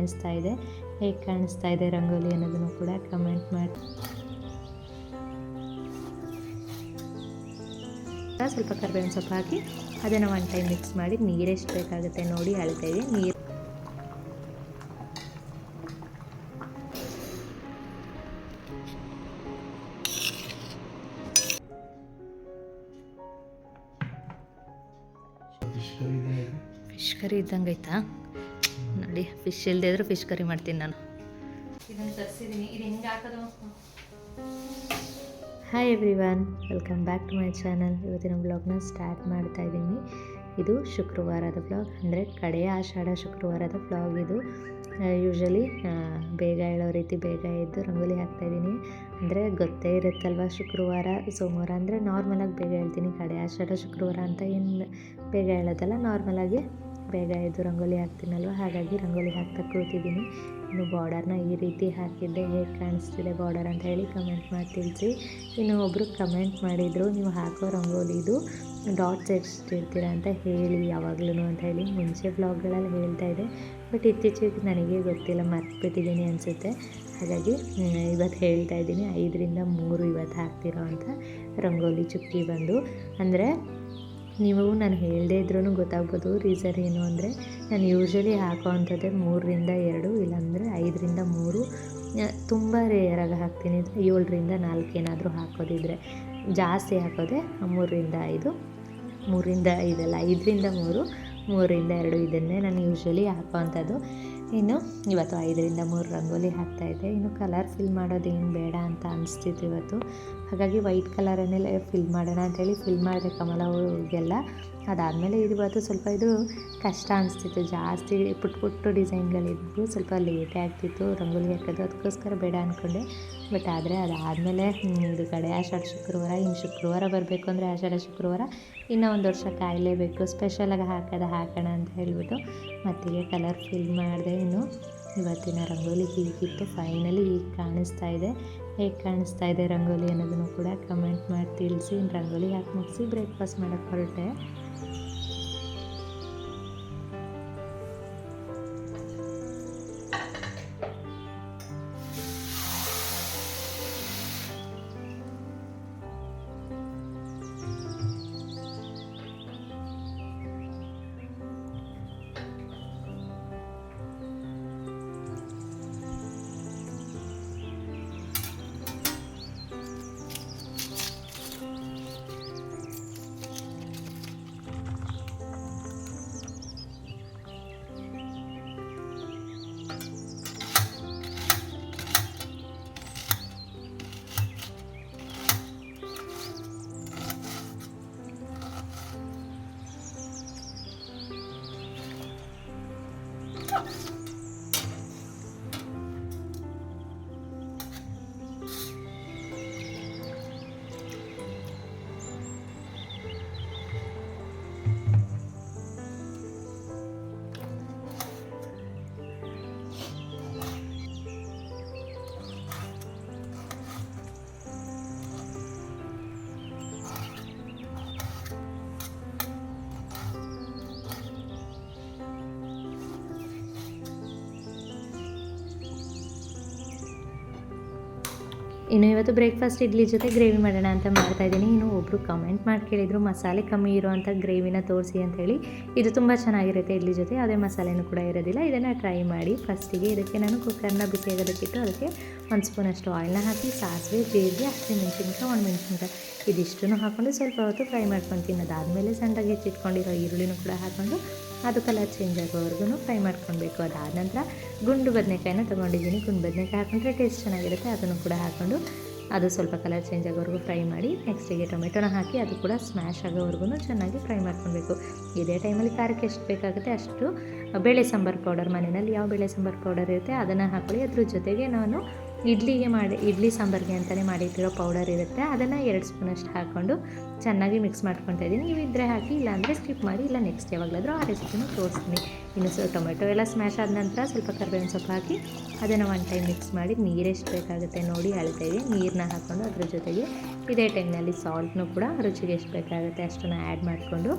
ಕಾಣಿಸ್ತಾ ಇದೆ. ಹೇಗೆ ಕಾಣಿಸ್ತಾ ಇದೆ ರಂಗೋಲಿ ಅನ್ನೋದನ್ನು ಕೂಡ ಕಮೆಂಟ್ ಮಾಡಿ. ಸ್ವಲ್ಪ ಕರ್ಬೇವಿನ ಸೊಪ್ಪು ಹಾಕಿ ಅದನ್ನು ಒನ್ ಟೈಮ್ ಮಿಕ್ಸ್ ಮಾಡಿ ನೀರೆಷ್ಟು ಬೇಕಾಗುತ್ತೆ ನೋಡಿ ಅಳ್ತಾ ಇದೆ. ನೀರು ಫಿಶ್ ಕರಿ ಇದ್ದಂಗೆ ಆಯ್ತಾ? ನೋಡಿ ಫಿಶ್ ಇಲ್ಲದೆ ಇದ್ರೆ ಫಿಶ್ ಕರಿ ಮಾಡ್ತೀನಿ ನಾನು. ಇದನ್ನು ತರಿಸಿದ್ದೀನಿ ಇದು ಹೆಂಗೆ ಹಾಕೋದು hi every welcome back to my channel ಇವತ್ತಿನ ಬ್ಲಾಗ್ನ ಸ್ಟಾರ್ಟ್ ಮಾಡ್ತಾ ಇದ್ದೀನಿ ಇದು ಶುಕ್ರವಾರದ ಬ್ಲಾಗ್ ಅಂದರೆ ಕಡೆಯ ಆಷಾಢ ಶುಕ್ರವಾರದ ಬ್ಲಾಗ್ ಇದು. ಯೂಶಲಿ ಬೇಗ ಹೇಳೋ ರೀತಿ ಬೇಗ ಎದ್ದು ರಂಗೋಲಿ ಹಾಕ್ತಾಯಿದ್ದೀನಿ ಅಂದರೆ ಗೊತ್ತೇ ಇರುತ್ತಲ್ವ ಶುಕ್ರವಾರ ಸೋಮವಾರ ಅಂದರೆ ನಾರ್ಮಲಾಗಿ ಬೇಗ ಹೇಳ್ತೀನಿ. ಕಡೆ ಆಷಾಢ ಶುಕ್ರವಾರ ಅಂತ ಏನು ಬೇಗ ಹೇಳೋದಲ್ಲ ನಾರ್ಮಲಾಗಿ ಬೇಗ ಎದ್ದು ರಂಗೋಲಿ ಹಾಕ್ತೀನಲ್ವ? ಹಾಗಾಗಿ ರಂಗೋಲಿ ಹಾಕ್ತಾ ಕೂತಿದ್ದೀನಿ. ಇನ್ನು ಬಾರ್ಡರ್ನ ಈ ರೀತಿ ಹಾಕಿದ್ದೆ. ಹೇಗೆ ಕಾಣಿಸ್ತಿದೆ ಬಾರ್ಡರ್ ಅಂತ ಹೇಳಿ ಕಮೆಂಟ್ ಮಾಡಿ ತಿಳಿಸಿ. ಇನ್ನು ಒಬ್ಬರು ಕಮೆಂಟ್ ಮಾಡಿದರು, ನೀವು ಹಾಕೋ ರಂಗೋಲಿದು ಡಾಟ್ಸ್ ಎಷ್ಟು ಇರ್ತೀರ ಅಂತ ಹೇಳಿ ಯಾವಾಗ್ಲೂ ಅಂತ ಹೇಳಿ ಮುಂಚೆ ಬ್ಲಾಗ್ಗಳಲ್ಲಿ ಹೇಳ್ತಾ ಇದೆ ಬಟ್ ಇತ್ತೀಚೆಗೆ ನನಗೆ ಗೊತ್ತಿಲ್ಲ, ಮರ್ತ್ಬಿಟ್ಟಿದ್ದೀನಿ ಅನಿಸುತ್ತೆ. ಹಾಗಾಗಿ ಇವತ್ತು ಹೇಳ್ತಾ ಇದ್ದೀನಿ. ಐದರಿಂದ ಮೂರು ಇವತ್ತು ಹಾಕ್ತಿರೋ ಅಂತ ರಂಗೋಲಿ ಚುಕ್ಕಿ ಬಂದು. ಅಂದರೆ ನೀವು ನಾನು ಹೇಳದೇ ಇದ್ರೂ ಗೊತ್ತಾಗ್ಬೋದು ರೀಸನ್ ಏನು ಅಂದರೆ ನಾನು ಯೂಶ್ವಲಿ ಹಾಕೋವಂಥದ್ದೇ ಮೂರರಿಂದ ಎರಡು, ಇಲ್ಲಾಂದರೆ ಐದರಿಂದ ಮೂರು. ತುಂಬ ರೇರಾಗಿ ಹಾಕ್ತೀನಿ. ಅಂದರೆ ಏಳರಿಂದ ನಾಲ್ಕು ಏನಾದರೂ ಹಾಕೋದಿದ್ರೆ ಜಾಸ್ತಿ ಹಾಕೋದೆ ಮೂರರಿಂದ ಐದು ಮೂರಿಂದ ಐದಲ್ಲ ಐದರಿಂದ ಮೂರು, ಮೂರರಿಂದ ಎರಡು ಇದನ್ನೇ ನಾನು ಯೂಶ್ವಲಿ ಹಾಕೋ ಅಂಥದ್ದು ಇನ್ನು ಇವತ್ತು ಐದರಿಂದ ಮೂರು ರಂಗೋಲಿ ಹಾಕ್ತಾಯಿದ್ದೆ ಇನ್ನು ಕಲರ್ ಫಿಲ್ ಮಾಡೋದೇನು ಬೇಡ ಅಂತ ಅನಿಸ್ತಿತ್ತು ಇವತ್ತು. ಹಾಗಾಗಿ ವೈಟ್ ಕಲರನ್ನೆಲ್ಲ ಫಿಲ್ ಮಾಡೋಣ ಅಂತೇಳಿ ಫಿಲ್ ಮಾಡಿದೆ ಕಮಲ ಹೂವಿಗೆಲ್ಲ ಅದಾದಮೇಲೆ ಇದು ಇವತ್ತು ಸ್ವಲ್ಪ ಇದು ಕಷ್ಟ ಅನಿಸ್ತಿತ್ತು, ಜಾಸ್ತಿ ಪುಟ್ಟ ಪುಟ್ಟ ಡಿಸೈನ್ಗಳಿದ್ದು ಸ್ವಲ್ಪ ಲೇಟೇ ಆಗ್ತಿತ್ತು, ರಂಗೋಲಿ ಹಾಕೋದು ಅದಕ್ಕೋಸ್ಕರ ಬೇಡ ಅಂದ್ಕೊಂಡೆ ಬಟ್ ಆದರೆ ಅದಾದಮೇಲೆ ಇದು ಕಡೆ ಆಷಾಢ ಶುಕ್ರವಾರ, ಇನ್ನು ಶುಕ್ರವಾರ ಬರಬೇಕು ಅಂದರೆ ಆಷಾಢ ಶುಕ್ರವಾರ, ಇನ್ನೂ ಒಂದು ವರ್ಷ ಕಾಯಲೇಬೇಕು ಸ್ಪೆಷಲಾಗಿ ಹಾಕೋದು ಹಾಕೋಣ ಅಂತ ಹೇಳಿಬಿಟ್ಟು ಮತ್ತಿಗೆ ಕಲರ್ ಫಿಲ್ ಮಾಡಿದೆ ಇನ್ನು ಇವತ್ತಿನ ರಂಗೋಲಿ ಹೀಗಿತ್ತು ಫೈನಲಿ ಹೀಗೆ ಕಾಣಿಸ್ತಾ ಇದೆ. ಹೇಗೆ ಕಾಣಿಸ್ತಾ ಇದೆ ರಂಗೋಲಿ ಅನ್ನೋದನ್ನು ಕೂಡ ಕಮೆಂಟ್ ಮಾಡಿ ತಿಳಿಸಿ ರಂಗೋಲಿ ಹಾಕಿ ಮುಗಿಸಿ ಬ್ರೇಕ್ಫಾಸ್ಟ್ ಮಾಡೋಕ್ಕೆ ಹೊರಟೆ. ಇನ್ನು ಇವತ್ತು ಬ್ರೇಕ್ಫಾಸ್ಟ್ ಇಡ್ಲಿ ಜೊತೆ ಗ್ರೇವಿ ಮಾಡೋಣ ಅಂತ ಮಾಡ್ತಾ ಇದ್ದೀನಿ. ಇನ್ನು ಒಬ್ಬರು ಕಮೆಂಟ್ ಮಾಡಿ ಕೇಳಿದರು, ಮಸಾಲೆ ಕಮ್ಮಿ ಇರುವಂಥ ಗ್ರೇವಿನ ತೋರಿಸಿ ಅಂತ ಹೇಳಿ. ಇದು ತುಂಬ ಚೆನ್ನಾಗಿರುತ್ತೆ ಇಡ್ಲಿ ಜೊತೆ ಯಾವುದೇ ಮಸಾಲೆನೂ ಕೂಡ ಇರೋದಿಲ್ಲ. ಇದನ್ನು ಟ್ರೈ ಮಾಡಿ ಫಸ್ಟಿಗೆ ಇದಕ್ಕೆ ನಾನು ಕುಕ್ಕರ್ನ ಬಿಸಿಯಾಗೋದಕ್ಕಿಟ್ಟು ಅದಕ್ಕೆ ಒಂದು ಸ್ಪೂನಷ್ಟು ಆಯಿಲ್ನ ಹಾಕಿ, ಸಾಸಿವೆ, ಜೀರಿಗೆ ಒಣ ಮೆಣಸಿನ್ಕಾಯಿ ಇದಿಷ್ಟನ್ನು ಹಾಕ್ಕೊಂಡು ಸ್ವಲ್ಪ ಹೊತ್ತು ಫ್ರೈ ಮಾಡ್ಕೊಂಡು ತಿನ್ನೋದಾದಮೇಲೆ ಸಣ್ಣಗೆ ಹೆಚ್ಚಿಟ್ಕೊಂಡಿರೋ ಈರುಳ್ಳಿನೂ ಕೂಡ ಹಾಕ್ಕೊಂಡು ಅದು ಕಲರ್ ಚೇಂಜ್ ಆಗೋವರೆಗೂ ಫ್ರೈ ಮಾಡ್ಕೊಳ್ಬೇಕು. ಅದಾದ ನಂತರ ಗುಂಡು ಬದನೆಕಾಯಿನ ತೊಗೊಂಡಿದ್ದೀನಿ. ಗುಂಡು ಬದನೆಕಾಯಿ ಹಾಕೊಂಡ್ರೆ ಟೇಸ್ಟ್ ಚೆನ್ನಾಗಿರುತ್ತೆ. ಅದನ್ನು ಕೂಡ ಹಾಕ್ಕೊಂಡು ಅದು ಸ್ವಲ್ಪ ಕಲರ್ ಚೇಂಜ್ ಆಗೋವರೆಗೂ ಫ್ರೈ ಮಾಡಿ ನೆಕ್ಸ್ಟಿಗೆ ಟೊಮೆಟೊನ ಹಾಕಿ ಅದು ಕೂಡ ಸ್ಮ್ಯಾಶ್ ಆಗೋವರೆಗೂ ಚೆನ್ನಾಗಿ ಫ್ರೈ ಮಾಡ್ಕೊಳ್ಬೇಕು. ಇದೇ ಟೈಮಲ್ಲಿ ಖಾರಕ್ಕೆ ಎಷ್ಟು ಬೇಕಾಗುತ್ತೆ ಅಷ್ಟು ಬೇಳೆ ಸಾಂಬಾರು ಪೌಡರ್ ಮನೆಯಲ್ಲಿ ಯಾವ ಬೇಳೆ ಸಾಂಬಾರು ಪೌಡರ್ ಇರುತ್ತೆ ಅದನ್ನು ಹಾಕೊಳ್ಳಿ. ಅದ್ರ ಜೊತೆಗೆ ನಾನು ಇಡ್ಲಿಗೆ ಮಾಡಿ, ಇಡ್ಲಿ ಸಾಂಬಾರಿಗೆ ಅಂತಲೇ ಮಾಡಿಟ್ಟಿರೋ ಪೌಡರ್ ಇರುತ್ತೆ. ಅದನ್ನು ಎರಡು ಸ್ಪೂನಷ್ಟು ಹಾಕ್ಕೊಂಡು ಚೆನ್ನಾಗಿ ಮಿಕ್ಸ್ ಮಾಡ್ಕೊತಾ ಇದ್ದೀನಿ. ನೀವು ಇದ್ದರೆ ಹಾಕಿ, ಇಲ್ಲಾಂದರೆ ಸ್ಕಿಪ್ ಮಾಡಿ, ಇಲ್ಲ ನೆಕ್ಸ್ಟ್ ಯಾವಾಗಲಾದರೂ ಆ ರೆಸಿಪಿನೂ ತೋರಿಸ್ತೀನಿ. ಇನ್ನು ಸ್ವಲ್ಪ ಟೊಮೆಟೊ ಎಲ್ಲ ಸ್ಮ್ಯಾಶ್ ಆದ ನಂತರ ಸ್ವಲ್ಪ ಕರ್ಬೇವಿನ ಸೊಪ್ಪು ಹಾಕಿ, ಅದನ್ನು ಒನ್ ಟೈಮ್ ಮಿಕ್ಸ್ ಮಾಡಿ ನೀರೆಷ್ಟು ಬೇಕಾಗುತ್ತೆ ನೋಡಿ ಅಳ್ತಾ ಇದ್ದೀನಿ. ನೀರನ್ನ ಹಾಕ್ಕೊಂಡು ಅದ್ರ ಜೊತೆಗೆ ಇದೇ ಟೈಮ್ನಲ್ಲಿ ಸಾಲ್ಟ್ನು ಕೂಡ ರುಚಿಗೆ ಎಷ್ಟು ಬೇಕಾಗುತ್ತೆ ಅಷ್ಟನ್ನು ಆ್ಯಡ್ ಮಾಡಿಕೊಂಡು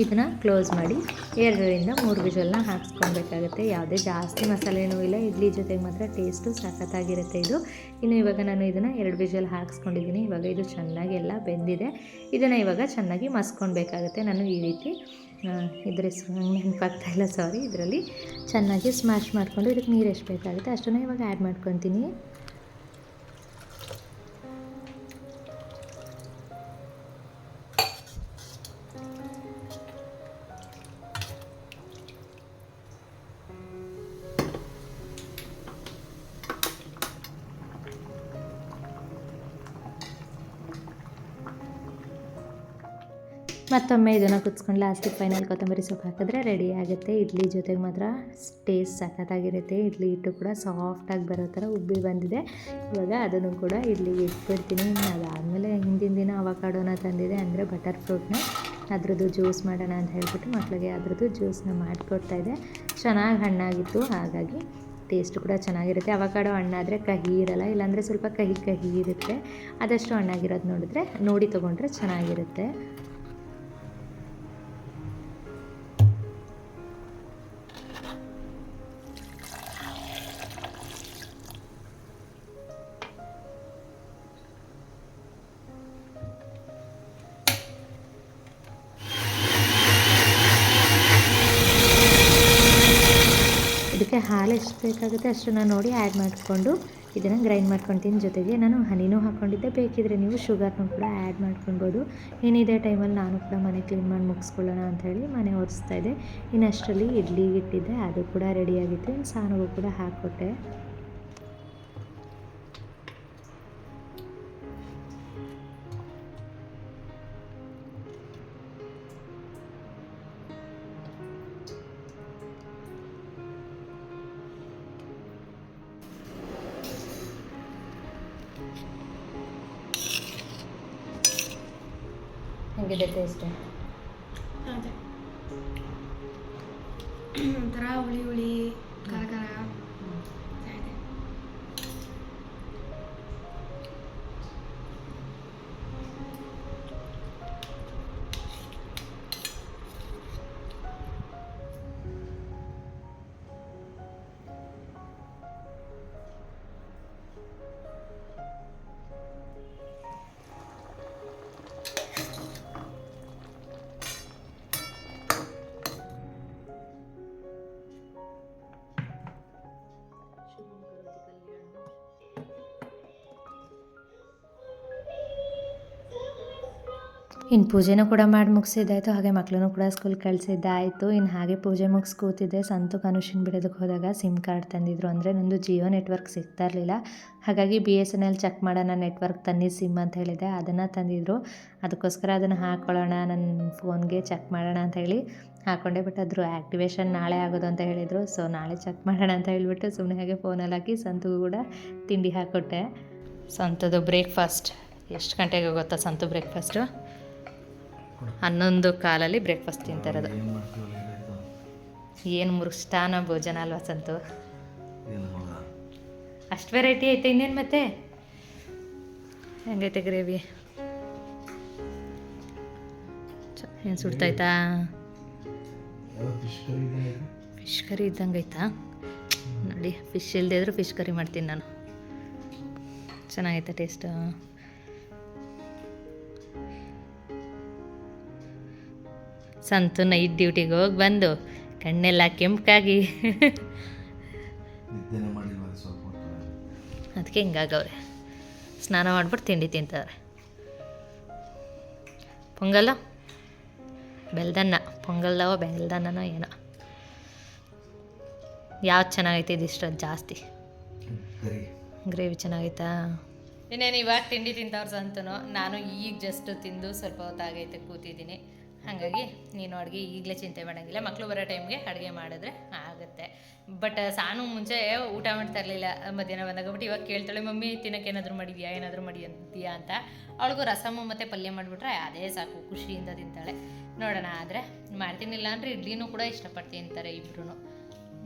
ಇದನ್ನ ಕ್ಲೋಸ್ ಮಾಡಿ ಎರಡರಿಂದ ಮೂರು ವಿಷಲ್ನ ಹಾಕ್ಸ್ಕೊಬೇಕಾಗುತ್ತೆ. ಯಾವುದೇ ಜಾಸ್ತಿ ಮಸಾಲೆನೂ ಇಲ್ಲ. ಇಡ್ಲಿ ಜೊತೆಗೆ ಮಾತ್ರ ಟೇಸ್ಟು ಸಖತ್ತಾಗಿರುತ್ತೆ ಇದು. ಇನ್ನು ಇವಾಗ ನಾನು ಇದನ್ನು ಎರಡು ವಿಷಲ್ ಹಾಕ್ಸ್ಕೊಂಡಿದ್ದೀನಿ ಇವಾಗ ಇದು ಚೆನ್ನಾಗಿ ಎಲ್ಲ ಬೆಂದಿದೆ. ಇದನ್ನು ಇವಾಗ ಚೆನ್ನಾಗಿ ಮಸ್ಕೊಳ್ಬೇಕಾಗುತ್ತೆ ನಾನು ಈ ರೀತಿ ಇದ್ರ ನೆನಪಾಗ್ತಾ ಇಲ್ಲ ಸಾರಿ ಇದರಲ್ಲಿ ಚೆನ್ನಾಗಿ ಸ್ಮ್ಯಾಶ್ ಮಾಡಿಕೊಂಡು ಇದಕ್ಕೆ ನೀರು ಎಷ್ಟು ಬೇಕಾಗುತ್ತೆ ಅಷ್ಟನ್ನು ಇವಾಗ ಆ್ಯಡ್ ಮಾಡ್ಕೊತೀನಿ. ಮತ್ತೊಮ್ಮೆ ಇದನ್ನು ಕುತ್ಕೊಂಡು ಲಾಸ್ಟಿಗೆ ಫೈನಲ್ ಕೊತ್ತಂಬರಿ ಸೊಪ್ಪು ಹಾಕಿದ್ರೆ ರೆಡಿ ಆಗುತ್ತೆ. ಇಡ್ಲಿ ಜೊತೆಗೆ ಮಾತ್ರ ಟೇಸ್ಟ್ ಸಖತ್ತಾಗಿರುತ್ತೆ. ಇಡ್ಲಿ ಹಿಟ್ಟು ಕೂಡ ಸಾಫ್ಟಾಗಿ ಬರೋ ಥರ ಉಬ್ಬಿ ಬಂದಿದೆ. ಇವಾಗ ಅದನ್ನು ಕೂಡ ಇಡ್ಲಿಗೆ ಇಟ್ಬಿಡ್ತೀನಿ. ಅದಾದಮೇಲೆ ಹಿಂದಿನ ದಿನ ಅವಕಾಡೋನ ತಂದಿದೆ. ಅಂದರೆ ಬಟರ್ ಫ್ರೂಟ್ನ ಅದ್ರದ್ದು ಜ್ಯೂಸ್ ಮಾಡೋಣ ಅಂತ ಹೇಳ್ಬಿಟ್ಟು ಮಕ್ಕಳಿಗೆ ಅದ್ರದ್ದು ಜ್ಯೂಸನ್ನ ಇದೆ ಚೆನ್ನಾಗಿ ಹಣ್ಣಾಗಿತ್ತು. ಹಾಗಾಗಿ ಟೇಸ್ಟ್ ಕೂಡ ಚೆನ್ನಾಗಿರುತ್ತೆ. ಅವಕಾಡೋ ಹಣ್ಣಾದರೆ ಕಹಿ ಇರಲ್ಲ. ಇಲ್ಲಾಂದರೆ ಸ್ವಲ್ಪ ಕಹಿ ಕಹಿ ಇರುತ್ತೆ. ಆದಷ್ಟು ಹಣ್ಣಾಗಿರೋದು ನೋಡಿದ್ರೆ ನೋಡಿ ತೊಗೊಂಡ್ರೆ ಚೆನ್ನಾಗಿರುತ್ತೆ. ಬೇಕಾಗುತ್ತೆ ಅಷ್ಟನ್ನು ನೋಡಿ ಆ್ಯಡ್ ಮಾಡಿಕೊಂಡು ಇದನ್ನು ಗ್ರೈಂಡ್ ಮಾಡ್ಕೊತೀನಿ ಜೊತೆಗೆ ನಾನು ಹನಿನೂ ಹಾಕ್ಕೊಂಡಿದ್ದೆ. ಬೇಕಿದ್ರೆ ನೀವು ಶುಗರ್ನೂ ಕೂಡ ಆ್ಯಡ್ ಮಾಡ್ಕೊಳ್ಬೋದು. ಏನಿದೆ ಟೈಮಲ್ಲಿ ನಾನು ಕೂಡ ಮನೆ ಕ್ಲೀನ್ ಮಾಡಿ ಮುಗಿಸ್ಕೊಳ್ಳೋಣ ಅಂಥೇಳಿ ಮನೆ ಒರೆಸ್ತಾ ಇದ್ದೆ. ಇನ್ನು ಅಷ್ಟರಲ್ಲಿ ಇಟ್ಟಿದ್ದೆ. ಅದು ಕೂಡ ರೆಡಿಯಾಗಿತ್ತು ಇನ್ನು ಸಾನುಗೂ ಕೂಡ ಹಾಕ್ಕೊಟ್ಟೆ. ಹೆಂಗಿದೆ ಟೇಸ್ಟ್ ಅದೇ. ಒಂಥರ ಹುಳಿ ಹುಳಿ. ಇನ್ನು ಪೂಜೆನೂ ಕೂಡ ಮಾಡಿ ಮುಗಿಸಿದ್ದಾಯಿತು, ಹಾಗೆ ಮಕ್ಕಳನ್ನು ಕೂಡ ಸ್ಕೂಲ್ ಕಳಿಸಿದ್ದಾಯಿತು. ಇನ್ನು ಹಾಗೆ ಪೂಜೆ ಮುಗಿಸ್ ಕೂತಿದ್ದೆ ಸಂತು ಕನುಷನ್ ಬಿಡೋದಕ್ಕೆ ಹೋದಾಗ ಸಿಮ್ ಕಾರ್ಡ್ ತಂದಿದ್ರು. ಅಂದರೆ ನಂದು ಜಿಯೋ ನೆಟ್ವರ್ಕ್ ಸಿಗ್ತಾ ಇರಲಿಲ್ಲ ಹಾಗಾಗಿ B S N L check ಮಾಡೋಣ ನೆಟ್ವರ್ಕ್ ತನ್ನಿ ಸಿಮ್ ಅಂತ ಹೇಳಿದೆ. ಅದನ್ನು ತಂದಿದ್ರು. ಅದಕ್ಕೋಸ್ಕರ ಅದನ್ನು ಹಾಕ್ಕೊಳ್ಳೋಣ ನನ್ನ ಫೋನ್ಗೆ ಚೆಕ್ ಮಾಡೋಣ ಅಂತ ಹೇಳಿ ಹಾಕೊಂಡೆ ಬಟ್ ಅದ್ರ. ಆ್ಯಕ್ಟಿವೇಶನ್ ನಾಳೆ ಆಗೋದು ಅಂತ ಹೇಳಿದರು. ಸೊ ನಾಳೆ ಚೆಕ್ ಮಾಡೋಣ ಅಂತ ಹೇಳಿಬಿಟ್ಟು ಸುಮ್ಮನೆ ಹಾಗೆ ಫೋನಲ್ಲಿ ಹಾಕಿ ಸಂತು ಕೂಡ ತಿಂಡಿ ಹಾಕ್ಕೊಟ್ಟೆ ಸಂತದು ಬ್ರೇಕ್ಫಾಸ್ಟ್ ಎಷ್ಟು ಗಂಟೆಗೆ ಗೊತ್ತಾ ಸಂತು ಬ್ರೇಕ್ಫಾಸ್ಟು ಹನ್ನೊಂದು ಕಾಲಲ್ಲಿ ಬ್ರೇಕ್ಫಾಸ್ಟ್ ತಿಂತಾರದು ಏನು ಮುರುಷ್ಟಾನ ಭೋಜನ ಅಲ್ವಾ ಸಂತು? ಅಷ್ಟು ವೆರೈಟಿ ಐತೆ ಇನ್ನೇನು ಮತ್ತೆ? ಹೆಂಗೈತೆ ಗ್ರೇವಿ ಏನು ಸುಡ್ತಾಯ್ತಾ? ಫಿಶ್ ಕರಿ ಇದ್ದಂಗೆ ಐತಾ ನೋಡಿ ಫಿಶ್ ಇಲ್ಲದೆ ಇದ್ರೂ ಫಿಶ್ ಕರಿ ಮಾಡ್ತೀನಿ ನಾನು. ಚೆನ್ನಾಗೈತೆ ಟೇಸ್ಟ್ ಸಂತು ನೈಟ್ ಡ್ಯೂಟಿಗೆ ಹೋಗಿ ಬಂದು ಕಣ್ಣೆಲ್ಲ ಕೆಂಪಾಗಿ ಅದಕ್ಕೆ ಹಿಂಗಾಗವ್ರೆ. ಸ್ನಾನ ಮಾಡಿಬಿಟ್ಟು ತಿಂಡಿ ತಿಂತಾರೆ ಪೊಂಗಲ್ಲ? ಬೆಲ್ದನ್ನ. ಪೊಂಗಲ್ದವ ಬೆಲ್ದನ್ನನೋ ಏನೋ. ಯಾವ್ದು ಚೆನ್ನಾಗೈತೆ ಇದಿಷ್ಟ ಜಾಸ್ತಿ? ಗ್ರೇವಿ ಚೆನ್ನಾಗೈತಾ? ಇನ್ನೇನು ಇವಾಗ ತಿಂಡಿ ತಿಂತವ್ರು ಸಂತನೋ ನಾನು ಈಗ ಜಸ್ಟ್ ತಿಂದು ಸ್ವಲ್ಪ ಹೊತ್ತಾಗೈತೆ ಕೂತಿದ್ದೀನಿ. ಹಾಗಾಗಿ ನೀನು ಅಡುಗೆ ಈಗಲೇ ಚಿಂತೆ ಮಾಡೋಂಗಿಲ್ಲ. ಮಕ್ಕಳು ಬರೋ ಟೈಮ್ಗೆ ಅಡುಗೆ ಮಾಡಿದ್ರೆ ಆಗುತ್ತೆ. ಬಟ್ ಸಾನು ಮುಂಚೆ ಊಟ ಮಾಡ್ತಾ ಇರಲಿಲ್ಲ ಮಧ್ಯಾಹ್ನ ಬಂದಾಗ. ಬಟ್ ಇವಾಗ ಕೇಳ್ತಾಳೆ, ಮಮ್ಮಿ, ತಿನ್ನಕ್ಕೆ ಏನಾದರೂ ಮಾಡಿದ್ಯಾ? ಏನಾದರೂ ಮಾಡಿ ಅಂತೀಯಾ? ಅಂತ. ಅವಳಿಗೂ ರಸಮು ಮತ್ತು ಪಲ್ಯ ಮಾಡಿಬಿಟ್ರೆ ಅದೇ ಸಾಕು, ಖುಷಿಯಿಂದ ತಿಂತಾಳೆ. ನೋಡೋಣ, ಆದರೆ ಮಾಡ್ತೀನಿಲ್ಲ ಅಂದರೆ ಇಡ್ಲಿನೂ ಕೂಡ ಇಷ್ಟಪಟ್ಟು ತಿಂತಾರೆ ಇಬ್ರು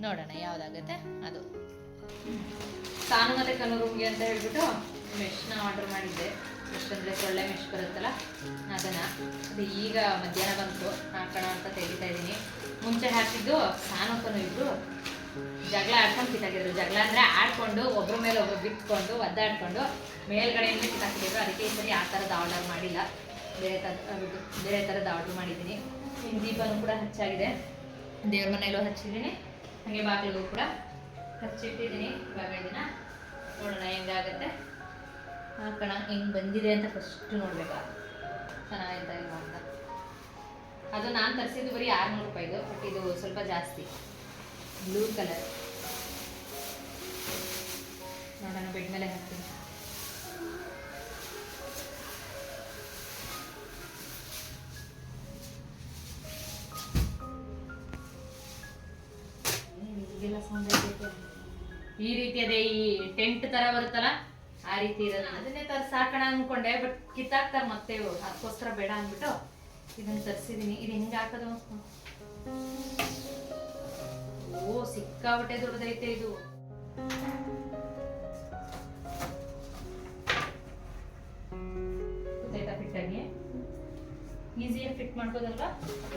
ನೋಡೋಣ, ಯಾವುದಾಗುತ್ತೆ ಅದು. ಸಾನು ಮತ್ತು ರೂಮ್ಗೆ ಅಂತ ಹೇಳ್ಬಿಟ್ಟು ಮೆಷ್ನ ಆರ್ಡರ್ ಮಾಡಿದ್ದೆ. ಸೊಳ್ಳೆ ಮೆಶ್ ಬರುತ್ತಲ್ಲ, ಅದನ್ನು. ಅದು ಈಗ ಮಧ್ಯಾಹ್ನ ಬಂತು, ಹಾಕೋಣ ಅಂತ ತೆಗಿತಾ ಇದ್ದೀನಿ ಮುಂಚೆ ಹಾಕಿದ್ದು ಸಾನೋಕನು ಇಬ್ಬರು ಜಗಳ ಆಡ್ಕೊಂಡು ಕಿತ್ತಾಕಿದ್ರು. ಜಗಳ ಅಂದರೆ ಆಡ್ಕೊಂಡು ಒಬ್ಬರ ಮೇಲೆ ಒಬ್ಬರು ಬಿಟ್ಕೊಂಡು, ಒದ್ದಾಡ್ಕೊಂಡು ಮೇಲ್ಗಡೆಯಿಂದ ಕಿತ್ತಾಕಿದ್ರು. ಅದಕ್ಕೆ ಸರಿ ಆ ಥರದ ಆರ್ಡರ್ ಮಾಡಿಲ್ಲ. ಬೇರೆ ಥರ ಬೇರೆ ಥರದ ಆರ್ಡರ್ ಮಾಡಿದ್ದೀನಿ. ಇನ್ನು ದೀಪನೂ ಕೂಡ ಹಚ್ಚಾಗಿದೆ. ದೇವ್ರ ಮನೆಯಲ್ಲೂ ಹಚ್ಚಿದ್ದೀನಿ. ಹಾಗೆ ಬಾಗಿಲಿಗೂ ಕೂಡ ಹಚ್ಚಿಟ್ಟಿದ್ದೀನಿ. ಇವಾಗ ಇದನ್ನ ನೋಡೋಣ ಹೆಂಗಾಗುತ್ತೆ. ಹಾಕೋಣ ಹೆಂಗೆ ಬಂದಿದೆ ಅಂತ ಫಸ್ಟ್ ನೋಡ್ಬೇಕು. ಚೆನ್ನಾಗಿಂತ ಇಲ್ವಾ ಅಂತ. ಅದು ನಾನು ತರಿಸಿದ್ದು ಬರೀ ಆರುನೂರು ರೂಪಾಯಿದು ಬಟ್ ಇದು ಸ್ವಲ್ಪ ಜಾಸ್ತಿ. ಬ್ಲೂ ಕಲರ್ ನೋಡೋಣ, ಬೆಡ್ ಮೇಲೆ ಹಾಕ್ತೀನಿ. ಈ ರೀತಿಯದೇ ಈ ಟೆಂಟ್ ತರ ಬರುತ್ತಲ್ಲ? ಆ ರೀತಿ ಇರೋದು ಅದನ್ನೇ ತರ್ಸಿ ಸಾಕೋಣ ಅನ್ಕೊಂಡೆ ಬಟ್ ಕಿತ್ತಾಕ್ತಾರೆ ಮತ್ತೆ ಅದಕ್ಕೋಸ್ಕರ ಬೇಡ ಅಂದ್ಬಿಟ್ಟು ಇದನ್ನ ತರಿಸಿದೀನಿ. ಇದು ಹೆಂಗೆ ಹಾಕೋದು? ಓ ಸಿಕ್ಕಾಬಟ್ಟೆ ದೊಡ್ಡದೈತೆ ಇದು. ಗೊತ್ತಾಯ್ತಾ ಫಿಟ್ಟಾಗಿ ಈಸಿಯಾಗಿ ಫಿಟ್ ಮಾಡ್ಬೋದಲ್ವಾ?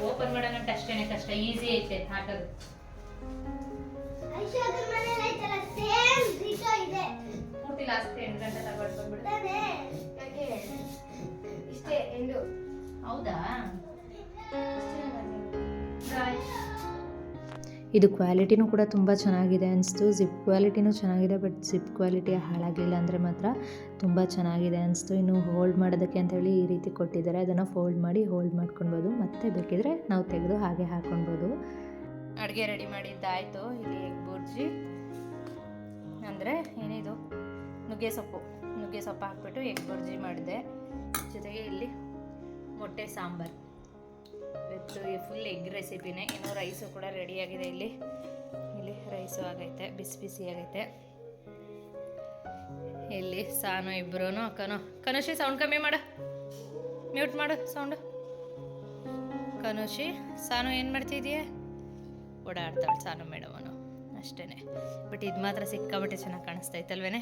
ಓಪನ್ ಮಾಡೋಣಂತ ಅಷ್ಟೇನೆ ಕಷ್ಟ. ಈಸಿ ಐತೆ ಹಾಕೋದು. ಇದು ಕ್ವಾಲಿಟಿನೂ ಕೂಡ ತುಂಬ ಚೆನ್ನಾಗಿದೆ ಅನಿಸ್ತು. ಜಿಪ್ ಕ್ವಾಲಿಟಿನೂ ಚೆನ್ನಾಗಿದೆ ಬಟ್ ಜಿಪ್ ಕ್ವಾಲಿಟಿ ಹಾಳಾಗಿಲ್ಲ ಅಂದರೆ ಮಾತ್ರ ತುಂಬ ಚೆನ್ನಾಗಿದೆ ಅನಿಸ್ತು. ಇನ್ನು ಹೋಲ್ಡ್ ಮಾಡೋದಕ್ಕೆ ಅಂತೇಳಿ ಈ ರೀತಿ ಕೊಟ್ಟಿದ್ದಾರೆ. ಅದನ್ನು ಫೋಲ್ಡ್ ಮಾಡಿ ಹೋಲ್ಡ್ ಮಾಡ್ಕೊಳ್ಬೋದು. ಮತ್ತೆ ಬೇಕಿದ್ರೆ ನಾವು ತೆಗೆದು ಹಾಗೆ ಹಾಕ್ಕೊಳ್ಬೋದು ಅಡುಗೆ ರೆಡಿ ಮಾಡಿದ್ದಾಯಿತು ಇಲ್ಲಿ ಎಗ್ ಬುರ್ಜಿ, ಅಂದರೆ ಏನಿದು? ನುಗ್ಗೆ ಸೊಪ್ಪು. ನುಗ್ಗೆ ಸೊಪ್ಪು ಹಾಕ್ಬಿಟ್ಟು ಎಗ್ ಬುರ್ಜಿ ಮಾಡಿದೆ. ಜೊತೆಗೆ ಇಲ್ಲಿ ಮೊಟ್ಟೆ ಸಾಂಬಾರು. ಇವತ್ತು ಫುಲ್ ಎಗ್ ರೆಸಿಪಿನೇ ಇನ್ನು ರೈಸು ಕೂಡ ರೆಡಿಯಾಗಿದೆ ಇಲ್ಲಿ. ಇಲ್ಲಿ ರೈಸು ಆಗೈತೆ, ಬಿಸಿ ಬಿಸಿ ಆಗೈತೆ. ಇಲ್ಲಿ ಸಾನು ಇಬ್ಬರೂ ಕನು ಕನುಷಿ ಸೌಂಡ್ ಕಮ್ಮಿ ಮಾಡು. ಮ್ಯೂಟ್ ಮಾಡು ಸೌಂಡು ಕನುಷಿ, ಸಾನು ಏನು ಮಾಡ್ತಿದೀಯ? ಓಡಾಡ್ತಾಳೆ ಸಾನು ಮೇಡಮನು ಅಷ್ಟೇ ಬಟ್ ಇದು ಮಾತ್ರ ಸಿಕ್ಕಾಬಟ್ಟೆ ಚೆನ್ನಾಗಿ ಕಾಣಿಸ್ತೈತಲ್ವೇನೆ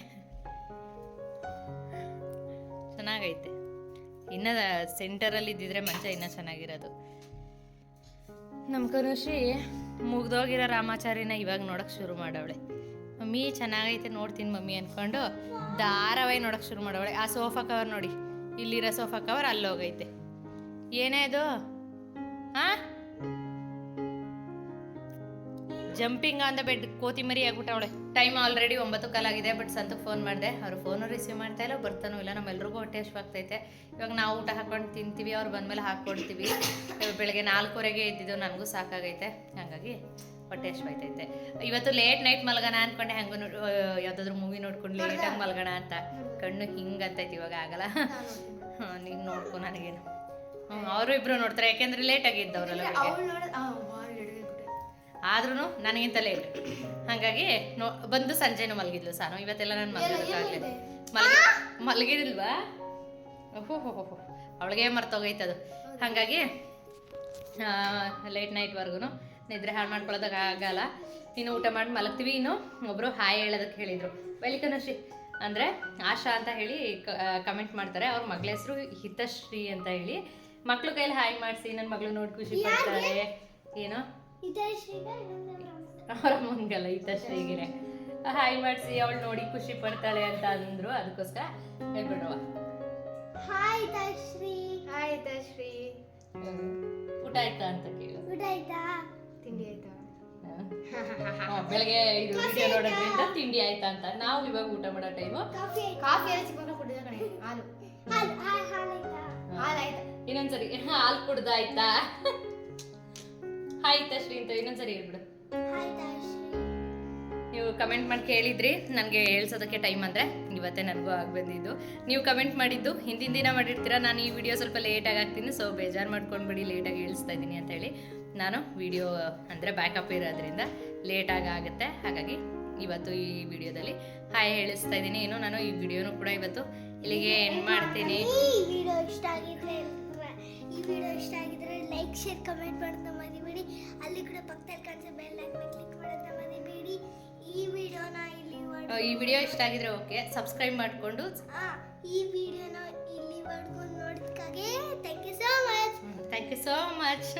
ಚೆನ್ನಾಗೈತೆ. ಇನ್ನ ಸೆಂಟರಲ್ಲಿ ಇದ್ದಿದ್ರೆ ಮಂಚ ಇನ್ನೂ ಚೆನ್ನಾಗಿರೋದು. ನಮ್ಮ ಕನುಷಿ ಮುಗ್ದೋಗಿರೋ ರಾಮಾಚಾರಿನ ಇವಾಗ ನೋಡೋಕೆ ಶುರು ಮಾಡವಳೆ. ಮಮ್ಮಿ ಚೆನ್ನಾಗೈತೆ ನೋಡ್ತೀನಿ ಮಮ್ಮಿ ಅಂದ್ಕೊಂಡು ಧಾರಾವಾಹಿ ನೋಡೋಕೆ ಶುರು ಮಾಡವಳೆ. ಆ ಸೋಫಾ ಕವರ್ ನೋಡಿ. ಇಲ್ಲಿರೋ ಸೋಫಾ ಕವರ್ ಅಲ್ಲೋಗೈತೆ. ಏನೇ ಅದು ಹಾಂ ಜಂಪಿಂಗ್ ಆನ್ ದ ಬೆಡ್ ಕೋತಿಮರಿ ಆಗ್ಬಿಟ್ಟವಳೆ ಟೈಮ್ ಆಲ್ರೆಡಿ ಒಂಬತ್ತು ಕಾಲಾಗಿದೆ ಬಟ್ ಸಂತಕ್ಕೆ ಫೋನ್ ಮಾಡಿದೆ. ಅವ್ರು ಫೋನು ರಿಸೀವ್ ಮಾಡ್ತಾ ಇಲ್ಲ ಬರ್ತಾನೂ ಇಲ್ಲ. ನಮ್ಮೆಲ್ರಿಗೂ ಹೊಟ್ಟೆ ಹಶ್ವಾಗ್ತೈತೆ ಇವಾಗ ನಾವು ಊಟ ಹಾಕೊಂಡು ತಿಂತೀವಿ ಅವ್ರು ಬಂದಮೇಲೆ ಹಾಕ್ಕೊಡ್ತೀವಿ. ಬೆಳಗ್ಗೆ ನಾಲ್ಕೂವರೆಗೆ ಇದ್ದಿದ್ದು ನನಗೂ ಸಾಕಾಗೈತೆ. ಹಾಗಾಗಿ ಹೊಟ್ಟೆ ಹಶ್ವಾಯ್ತೈತೆ ಇವತ್ತು ಲೇಟ್ ನೈಟ್ ಮಲ್ಗೋಣ ಅನ್ಕೊಂಡೆ ಹಂಗೆ ಯಾವುದಾದ್ರೂ ಮೂವಿ ನೋಡ್ಕೊಂಡು ಲೇಟಾಗಿ ಮಲ್ಗೋಣ ಅಂತ. ಕಣ್ಣು ಹಿಂಗಂತೈತೆ ಇವಾಗ ಆಗಲ್ಲ. ಹಾಂ ನೀನು ನೋಡ್ಕೊ ನನಗೇನು. ಹ್ಞೂ ಅವರು ಇಬ್ಬರು ನೋಡ್ತಾರೆ ಯಾಕೆಂದ್ರೆ ಲೇಟಾಗಿ ಇದ್ದವ್ರಲ್ಲ ಆದ್ರೂ ನನಗಿಂತ ಲೇಟ್ ಹಾಗಾಗಿ ನೋ ಬಂದು ಸಂಜೆನೂ ಮಲಗಿದ್ಲು ಸಾನು. ಇವತ್ತೆಲ್ಲ ನಾನು ಮಲಗೋದಕ್ಕಾಗಲಿಲ್ಲ ಮಲಗಿ ಮಲಗಿದಿಲ್ವಾ? ಓಹೋ ಹೋ ಹೋ ಅವಳಿಗೆ ಮರ್ತೋಗೈತದು. ಹಾಗಾಗಿ ಲೇಟ್ ನೈಟ್ವರೆಗೂ ನಿದ್ರೆ ಹಾಳು ಮಾಡ್ಕೊಳ್ಳೋದಕ್ಕೆ ಆಗಲ್ಲ. ಇನ್ನು ಊಟ ಮಾಡಿ ಮಲಗ್ತೀವಿ. ಇನ್ನು ಒಬ್ಬರು ಹಾಯ್ ಹೇಳೋದಕ್ಕೆ ಹೇಳಿದರು. ವೆಲ್ಕನಶ್ರೀ ಅಂದರೆ ಆಶಾ ಅಂತ ಹೇಳಿ ಕಮೆಂಟ್ ಮಾಡ್ತಾರೆ. ಅವ್ರ ಮಗಳ ಹೆಸರು ಹಿತಶ್ರೀ ಅಂತ ಹೇಳಿ. ಮಕ್ಳು ಕೈಲಿ ಹಾಯ್ ಮಾಡಿಸಿ. ನನ್ನ ಮಗಳು ನೋಡಿ ಖುಷಿ ಪಡ್ತಾಳೆ ಏನೋ? ಮಂಗಲ ಹಿತಶ್ರೀಗಿರೆ ಹಾಯ್ ಮಾಡಿಸಿ ಅವಳು ನೋಡಿ ಖುಷಿ ಪಡ್ತಾಳೆ ಅಂತ ಅಂದ್ರು. ಅದಕ್ಕೋಸ್ಕರ ಹೇಳ್ಬಿಡುವ ಹಾಯ್ ತಶ್ರೀ ಆಯ್ತಾ ಶ್ರೀ ಊಟ ಆಯ್ತಾ ಅಂತ ಕೇಳು. ಊಟ ಆಯ್ತಾ? ತಿಂಡಿ ಆಯ್ತಾ? ಹಾ, ಬೆಳಗ್ಗೆ ಇದು ವಿಡಿಯೋ ನೋಡೋದ್ರಿಂದ ತಿಂಡಿ ಆಯ್ತಾ ಅಂತ. ನಾವು ಇವಾಗ ಊಟ ಮಾಡೋ ಟೈಮು ಕಾಫಿ ಎಲ್ಲ ಚಿಕ್ಕ ಕುಡಿದ ಕಣೆ ಹಾಲು. ಹಾಲ್ ಹಾಲ್ ಹಾಲ್ ಆಯ್ತಾ? ಹಾಲು ಆಯ್ತಾ ಇನ್ನೊಂದ್ಸರಿ ಹಾಲು ಕುಡ್ದಾಯ್ತಾ? ಆಯ್ತಾ ಶ್ರೀ ಅಂತ ಇನ್ನೊಂದ್ಸರಿ ಹೇಳ್ಬಿಡು. ಹಾಯ್ ನೀವು ಕಮೆಂಟ್ ಮಾಡಿ ಕೇಳಿದ್ರಿ ನನಗೆ ಹೇಳ್ಸೋದಕ್ಕೆ ಟೈಮ್ ಅಂದರೆ ಇವತ್ತೇ ನನಗೂ ಆಗಿ ಬಂದಿದ್ದು. ನೀವು ಕಮೆಂಟ್ ಮಾಡಿದ್ದು ಹಿಂದಿನ ದಿನ ಮಾಡಿರ್ತೀರಾ? ನಾನು ಈ ವಿಡಿಯೋ ಸ್ವಲ್ಪ ಲೇಟಾಗಿ ಹಾಕ್ತೀನಿ ಸೊ ಬೇಜಾರು ಮಾಡ್ಕೊಂಡ್ಬಿಡಿ ಲೇಟಾಗಿ ಹೇಳಿಸ್ತಾ ಇದ್ದೀನಿ ಅಂತ ಹೇಳಿ. ನಾನು ವಿಡಿಯೋ ಅಂದರೆ ಬ್ಯಾಕಪ್ ಇರೋದ್ರಿಂದ ಲೇಟಾಗಿ ಆಗುತ್ತೆ. ಹಾಗಾಗಿ ಇವತ್ತು ಈ ವಿಡಿಯೋದಲ್ಲಿ ಹಾಯ್ ಹೇಳಿಸ್ತಾ ಇದ್ದೀನಿ. ಏನು ನಾನು ಈ ವಿಡಿಯೋನು ಕೂಡ ಇವತ್ತು ಇಲ್ಲಿಗೆ ಎಂಡ್ ಮಾಡ್ತೀನಿ. ಈ ವಿಡಿಯೋ ಇಷ್ಟ ಆಗಿದ್ರೆ ಈ ವಿಡಿಯೋ ಇಷ್ಟ ಆಗಿದ್ರೆ ಲೈಕ್ ಶೇರ್ ಕಮೆಂಟ್ ಮಾಡೋದನ್ನ ಮರಿಬೇಡಿ ಅಲ್ಲಿ ಕೂಡ ಪಕ್ಕದಲ್ಲಿ ಕಾಣಿಸೋ ಬೆಲ್ ಐಕನ್ ಕ್ಲಿಕ್ ಮಾಡೋದನ್ನ ಮರಿಬೇಡಿ. ಈ ವಿಡಿಯೋನ ಇಲ್ಲಿ ಈ ವಿಡಿಯೋ ಇಷ್ಟ ಆಗಿದ್ರೆ ಓಕೆ. ಸಬ್ಸ್ಕ್ರೈಬ್ ಮಾಡಿಕೊಂಡು. ಈ ವಿಡಿಯೋನ ಇಲ್ಲಿ okay thank you so much thank you so much